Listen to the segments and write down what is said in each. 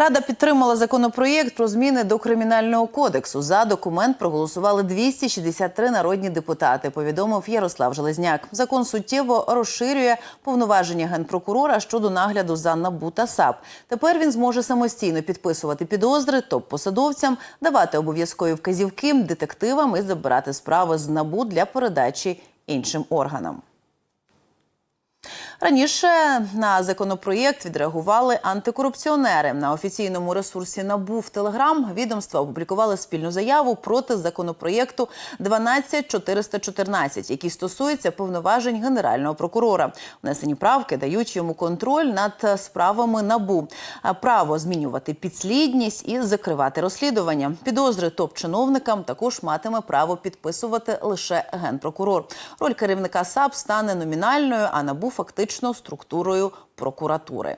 Рада підтримала законопроєкт про зміни до кримінального кодексу. За документ проголосували 263 народні депутати. Повідомив Ярослав Железняк. Закон суттєво розширює повноваження генпрокурора щодо нагляду за НАБУ та САП. Тепер він зможе самостійно підписувати підозри топ-посадовцям, давати обов'язкові вказівки детективам і забирати справи з НАБУ для передачі іншим органам. Раніше на законопроєкт відреагували антикорупціонери. На офіційному ресурсі НАБУ в Телеграм відомства опублікували спільну заяву проти законопроєкту 12414, який стосується повноважень генерального прокурора. Внесені правки дають йому контроль над справами НАБУ, право змінювати підслідність і закривати розслідування. Підозри топ-чиновникам також матиме право підписувати лише генпрокурор. Роль керівника САП стане номінальною, а НАБУ фактично структурою прокуратури.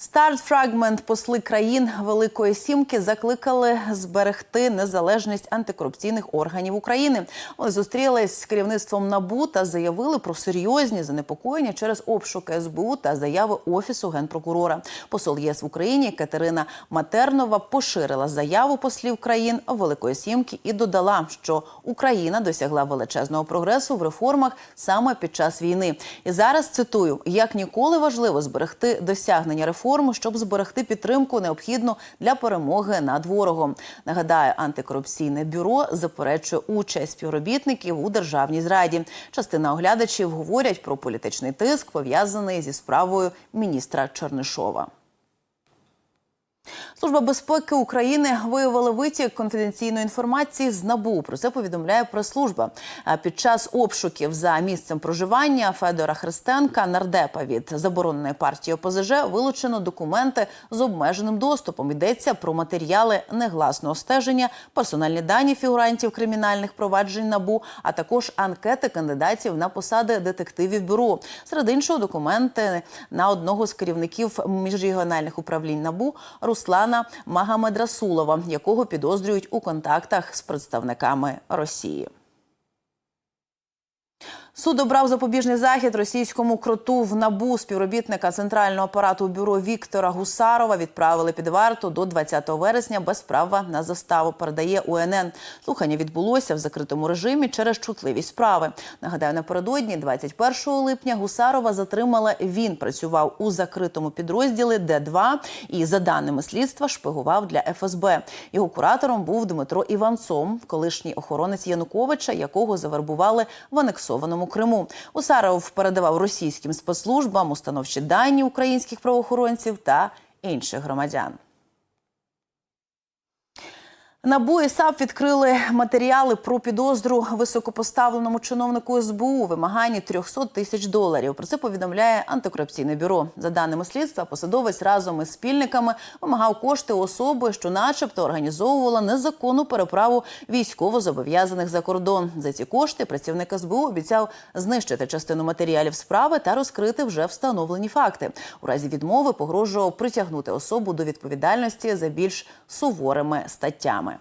Старт фрагмент посли країн Великої Сімки закликали зберегти незалежність антикорупційних органів України. Вони зустрілись з керівництвом НАБУ та заявили про серйозні занепокоєння через обшуки СБУ та заяви офісу генпрокурора. Посол ЄС в Україні Катерина Матернова поширила заяву послів країн Великої Сімки і додала, що Україна досягла величезного прогресу в реформах саме під час війни. І зараз цитую: як ніколи важливо зберегти досягнення реформ, щоб зберегти підтримку необхідну для перемоги над ворогом. Нагадаю, антикорупційне бюро заперечує участь співробітників у державній зраді. Частина оглядачів говорять про політичний тиск, пов'язаний зі справою міністра Чернишова. Служба безпеки України виявила витік конфіденційної інформації з НАБУ. Про це повідомляє прес-служба. А Під час обшуків за місцем проживання Федора Христенка, нардепа від забороненої партії ОПЗЖ, вилучено документи з обмеженим доступом. Йдеться про матеріали негласного стеження, персональні дані фігурантів кримінальних проваджень НАБУ, а також анкети кандидатів на посади детективів бюро. Серед іншого, документи на одного з керівників міжрегіональних управлінь НАБУ Руслана Магамедрасулова, якого підозрюють у контактах з представниками Росії. Суд обрав запобіжний захід російському кроту в набу співробітника центрального апарату бюро Віктора Гусарова відправили під варту до 20 вересня без права на заставу. Передає УНН. Слухання відбулося в закритому режимі через чутливість справи. Нагадаю, напередодні, 21 липня, Гусарова затримала. Він працював у закритому підрозділі Д2 і, за даними слідства, шпигував для ФСБ. Його куратором був Дмитро Іванцом, колишній охоронець Януковича, якого завербували в анексованому Криму. Усаров передавав російським спецслужбам установчі дані українських правоохоронців та інших громадян. НАБУ і САП відкрили матеріали про підозру високопоставленому чиновнику СБУ вимаганні 300 тисяч доларів. Про це повідомляє антикорупційне бюро. За даними слідства, посадовець разом із спільниками вимагав кошти особи, що, начебто, організовувала незаконну переправу військовозобов'язаних за кордон. За ці кошти працівник СБУ обіцяв знищити частину матеріалів справи та розкрити вже встановлені факти. У разі відмови погрожував притягнути особу до відповідальності за більш суворими статтями.